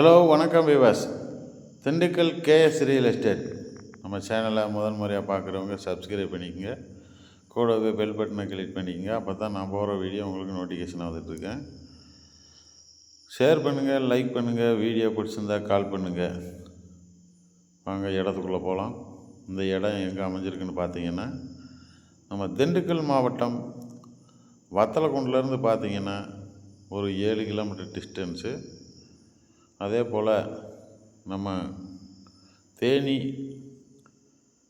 Hello வணக்கம் Vivas Dindigul KS real estate நம்ம சேனலை முதல் முறையாக பார்க்குறவங்க சப்ஸ்கிரைப் பண்ணிக்கோங்க. கூடவே பெல் பட்டனை கிளிக் பண்ணிக்கோங்க. அப்போ தான் நான் போகிற வீடியோ உங்களுக்கு நோட்டிஃபிகேஷன் வந்துட்டுருக்கேன் ஷேர் பண்ணுங்கள் லைக் பண்ணுங்கள் வீடியோ பிடிச்சிருந்தா கால் பண்ணுங்கள் வாங்க இடத்துக்குள்ளே போகலாம் இந்த இடம் எங்கே அமைஞ்சிருக்குன்னு பார்த்தீங்கன்னா நம்ம திண்டுக்கல் மாவட்டம் வத்தலக்குண்டிலேருந்து பார்த்தீங்கன்னா ஒரு ஏழு கிலோமீட்டர் டிஸ்டன்ஸு அதே போல் நம்ம தேனி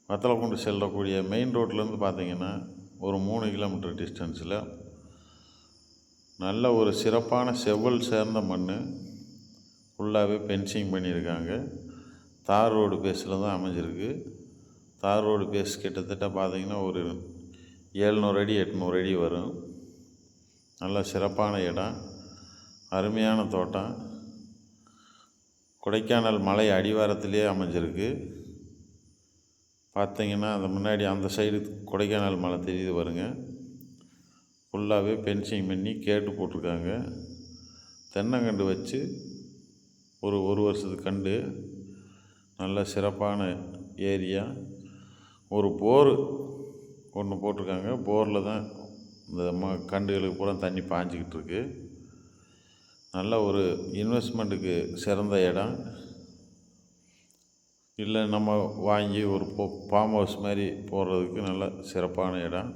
வத்தலக்குண்டு செல்லக்கூடிய மெயின் ரோட்லேருந்து பார்த்தீங்கன்னா ஒரு மூணு கிலோமீட்டர் டிஸ்டன்ஸில் நல்ல ஒரு சிறப்பான செவ்வல் சேர்ந்த மண் ஃபுல்லாகவே பென்சிங் பண்ணியிருக்காங்க. தார் ரோடு பேஸில் தான் அமைஞ்சிருக்கு. தார் ரோடு பேஸ் கிட்டத்தட்ட பார்த்திங்கன்னா ஒரு ஏழ்நூறு அடி எட்நூறு அடி வரும். நல்ல சிறப்பான இடம். அருமையான தோட்டம். கொடைக்கானல் மலை அடிவாரத்திலே அமைஞ்சிருக்கு. பார்த்தீங்கன்னா அந்த முன்னாடி அந்த சைடு கொடைக்கானல் மலை தெரியுது பாருங்க. ஃபுல்லாகவே பென்சிங் பண்ணி கேட்டு போட்டிருக்காங்க. தென்னங்கண்டு வச்சு ஒரு ஒரு வருஷத்து கண்டு நல்ல சிறப்பான ஏரியா. ஒரு போர் ஒன்று போட்டிருக்காங்க. போரில் தான் இந்த ம கண்டுகளுக்கு பூரா தண்ணி பாஞ்சிக்கிட்டு இருக்குது நல்ல ஒரு இன்வெஸ்ட்மெண்ட்டுக்கு சிறந்த இடம். இல்லை நம்ம வாங்கி ஒரு ஃபார்ம் ஹவுஸ் மாதிரி போடுறதுக்கு நல்ல சிறப்பான இடம்.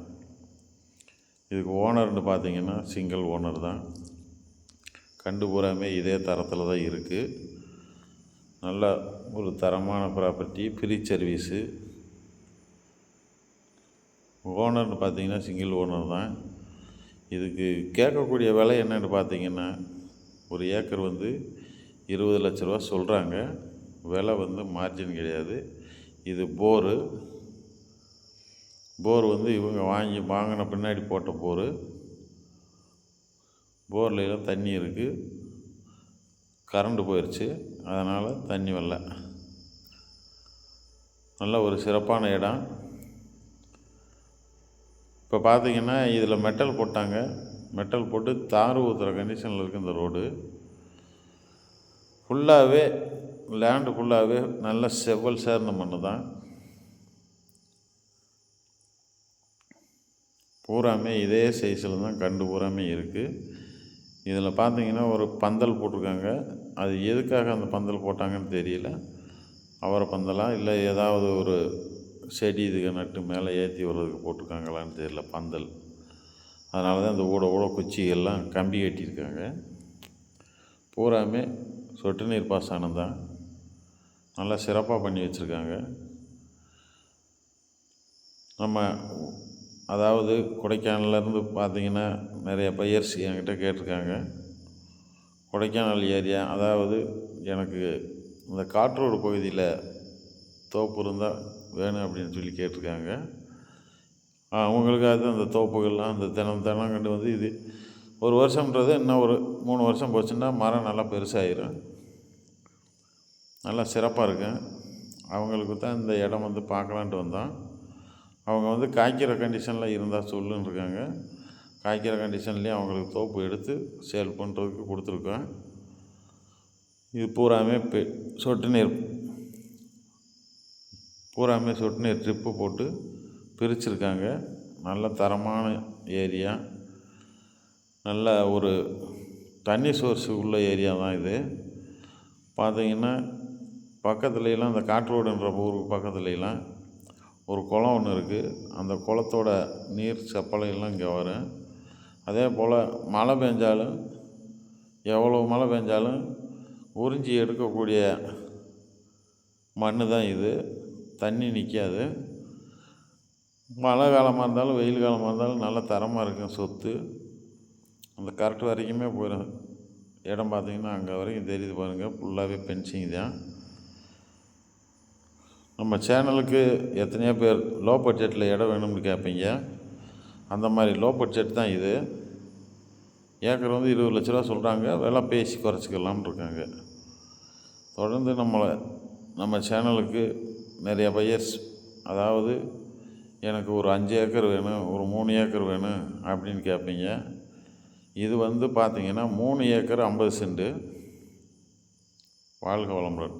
இதுக்கு ஓனர்னு பார்த்தீங்கன்னா சிங்கிள் ஓனர் தான். கண்டு பூராமே இதே தரத்தில் தான் இருக்குது நல்ல ஒரு தரமான ப்ராப்பர்ட்டி ஃப்ரீ சர்வீஸு ஓனர்னு பார்த்தீங்கன்னா சிங்கிள் ஓனர் தான். இதுக்கு கேட்கக்கூடிய விலை என்னென்னு பார்த்தீங்கன்னா ஒரு ஏக்கர் வந்து இருபது லட்ச ரூபா சொல்கிறாங்க விலை வந்து மார்ஜின் கிடையாது. இது போரு. போர் வந்து இவங்க வாங்கி வாங்கின பின்னாடி போட்ட போர். போரில் எல்லாம் தண்ணி இருக்குது கரண்டு போயிடுச்சு அதனால் தண்ணி வரல. நல்ல ஒரு சிறப்பான இடம். இப்போ பார்த்தீங்கன்னா இதில் மெட்டல் போட்டாங்க. மெட்டல் போட்டு தார் ஊற்றுற கண்டிஷனில் இருக்குது இந்த ரோடு ஃபுல்லாகவே லேண்டு ஃபுல்லாகவே நல்ல செவ்வல் சேர்ந்த மண்ணு தான். பூராமே இதே சைஸில் தான் கண்டு பூராமே இருக்குது இதில் பார்த்தீங்கன்னா ஒரு பந்தல் போட்டிருக்காங்க. அது எதுக்காக அந்த பந்தல் போட்டாங்கன்னு தெரியல. அவரை பந்தலாக இல்லை ஏதாவது ஒரு செடி இதுக்கு நட்டு மேலே ஏற்றி வர்றதுக்கு போட்டிருக்காங்களான்னு தெரியல பந்தல். அதனால தான் இந்த ஊட ஊட குச்சிகள்லாம் கம்பி கட்டியிருக்காங்க. பூராமே சொட்டு நீர் பாசனம் தான். நல்லா சிறப்பாக பண்ணி வச்சுருக்காங்க. நம்ம அதாவது கொடைக்கானல்லேருந்து பார்த்தீங்கன்னா நிறைய பையர்ஸ் என்கிட்ட கேட்டிருக்காங்க. கொடைக்கானல் ஏரியா அதாவது எனக்கு இந்த காற்றோடு பகுதியில் தோப்பு இருந்தால் வேணும் அப்படின்னு சொல்லி கேட்டிருக்காங்க. அவங்களுக்காக அந்த தோப்புகள்லாம் அந்த தினம் தினம் கண்டு வந்து இது ஒரு வருஷம்ன்றது இன்னும் ஒரு மூணு வருஷம் போச்சுன்னா மரம் நல்லா பெருசாகிடும் நல்லா சிறப்பாக இருக்கும் அவங்களுக்கு தான் இந்த இடம் வந்து பார்க்கலான்ட்டு வந்தோம். அவங்க வந்து காய்க்கிற கண்டிஷனில் இருந்தால் சொல்லுன்னு இருக்காங்க. காய்க்கிற கண்டிஷன்லேயும் அவங்களுக்கு தோப்பு எடுத்து சேல் பண்ணுறதுக்கு கொடுத்துருக்கோம். இது பூராமே பெ சொட்டு நீர் பூராமே சொட்டு நீர் ட்ரிப்பு போட்டு பிரிச்சுருக்காங்க. நல்ல தரமான ஏரியா. நல்ல ஒரு தண்ணி சோர்ஸ் உள்ள ஏரியா தான் இது. பார்த்திங்கன்னா பக்கத்துலலாம் இந்த காற்றோடுன்ற ஊருக்கு பக்கத்துலலாம் ஒரு குளம் ஒன்று இருக்குது அந்த குளத்தோட நீர் செப்பலையெல்லாம் இங்கே வரும். அதே போல் மழை பெஞ்சாலும் எவ்வளோ மழை பெஞ்சாலும் உறிஞ்சி எடுக்கக்கூடிய மண் தான் இது. தண்ணி நிற்காது மழை காலமாக இருந்தாலும் வெயில் காலமாக இருந்தாலும் நல்ல தரமாக இருக்கும் சொத்து. அந்த கரெக்ட் வரைக்குமே போயிடும். இடம் பார்த்தீங்கன்னா அங்கே வரைக்கும் தெரியுது பாருங்கள் ஃபுல்லாகவே பென்சிங் தான். நம்ம சேனலுக்கு எத்தனையோ பேர் லோ பட்ஜெட்டில் இடம் வேணும்னு கேட்பீங்க. அந்த மாதிரி லோ பட்ஜெட் தான் இது. ஏக்கர் வந்து இருபது லட்ச ரூபா சொல்கிறாங்க விலை பேசி குறைச்சிக்கலாம்னு இருக்காங்க. தொடர்ந்து நம்மளை நம்ம சேனலுக்கு நிறைய பையர்ஸ் அதாவது எனக்கு ஒரு அஞ்சு ஏக்கர் வேணும் ஒரு மூணு ஏக்கர் வேணும் அப்படின்னு கேட்பீங்க. இது வந்து பார்த்திங்கன்னா மூணு ஏக்கர் ஐம்பது சென்ட்டு வாழ்க வளமுடன்.